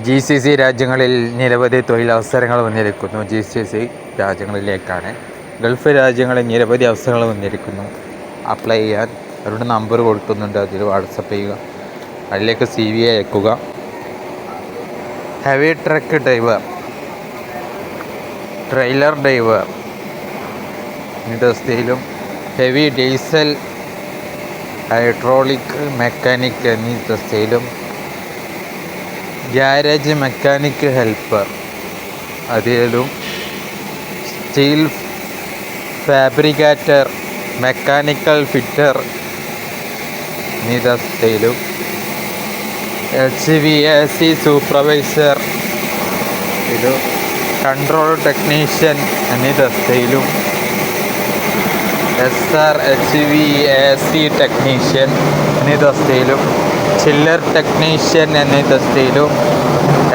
G C C രാജ്യങ്ങളിൽ നിരവധി തൊഴിലവസരങ്ങൾ വന്നിരിക്കുന്നു. ജി സി സി രാജ്യങ്ങളിലേക്കാണ്. ഗൾഫ് രാജ്യങ്ങളിൽ നിരവധി അവസരങ്ങൾ വന്നിരിക്കുന്നു. അപ്ലൈ ചെയ്യാൻ അവരുടെ നമ്പർ കൊടുക്കുന്നുണ്ട്. അതിൽ വാട്സപ്പ് ചെയ്യുക. അതിലേക്ക് സി വി അയക്കുക. Heavy truck driver trailer driver ഇൻഡസ്ട്രിയിലും heavy diesel hydraulic mechanic എന്നീ തസ്തിയിലും ഗ്യാരേജ് മെക്കാനിക് ഹെൽപ്പർ. അതിലും steel fabricator mechanical fitter നീതസ്ഥയിലും H V A C supervisor ഇത് കൺട്രോൾ ടെക്നീഷ്യൻ എന്നീ തസ്തിയിലും S R H V A C technician എന്നീ തസ്തിയിലും chiller technician എന്നീ തസ്തിയിലും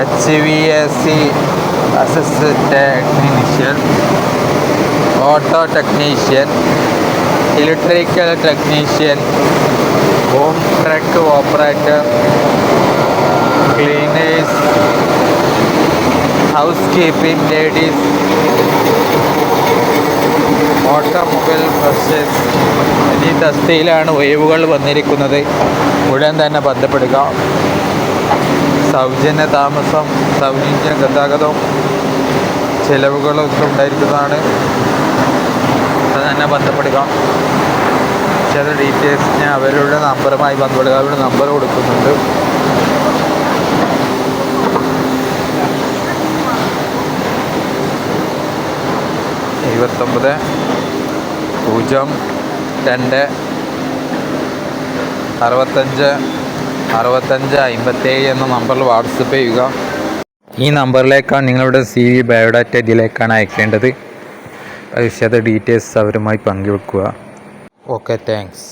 H V S C assistant technician auto technician electrical technician home truck operator cleaners house keeping ladies automobile buses എന്നീ തസ്തിയിലാണ് ഒഴിവുകൾ വന്നിരിക്കുന്നത്. ഉടൻ തന്നെ ബന്ധപ്പെടുക. സൗജന്യ താമസം സൗജന്യ ഗതാഗതവും ചിലവുകളൊക്കെ ഉണ്ടായിരിക്കുന്നതാണ്. അത് തന്നെ ബന്ധപ്പെടുക. ചില ഡീറ്റെയിൽസിന് അവരുടെ നമ്പറുമായി ബന്ധപ്പെടുക അവരുടെ നമ്പർ കൊടുക്കുന്നുണ്ട്. ഇരുപത്തൊമ്പത് പൂജ്യം രണ്ട് അറുപത്തഞ്ച് അറുപത്തഞ്ച് അമ്പത്തേഴ് എന്ന നമ്പറിൽ വാട്സപ്പ് ചെയ്യുക. ഈ നമ്പറിലേക്കാണ് നിങ്ങളുടെ സി വി ബയോഡാറ്റ ഇതിലേക്കാണ് അയക്കേണ്ടത്. വിശദ ഡീറ്റെയിൽസ് അവരുമായി പങ്കുവെക്കുക. Okay thanks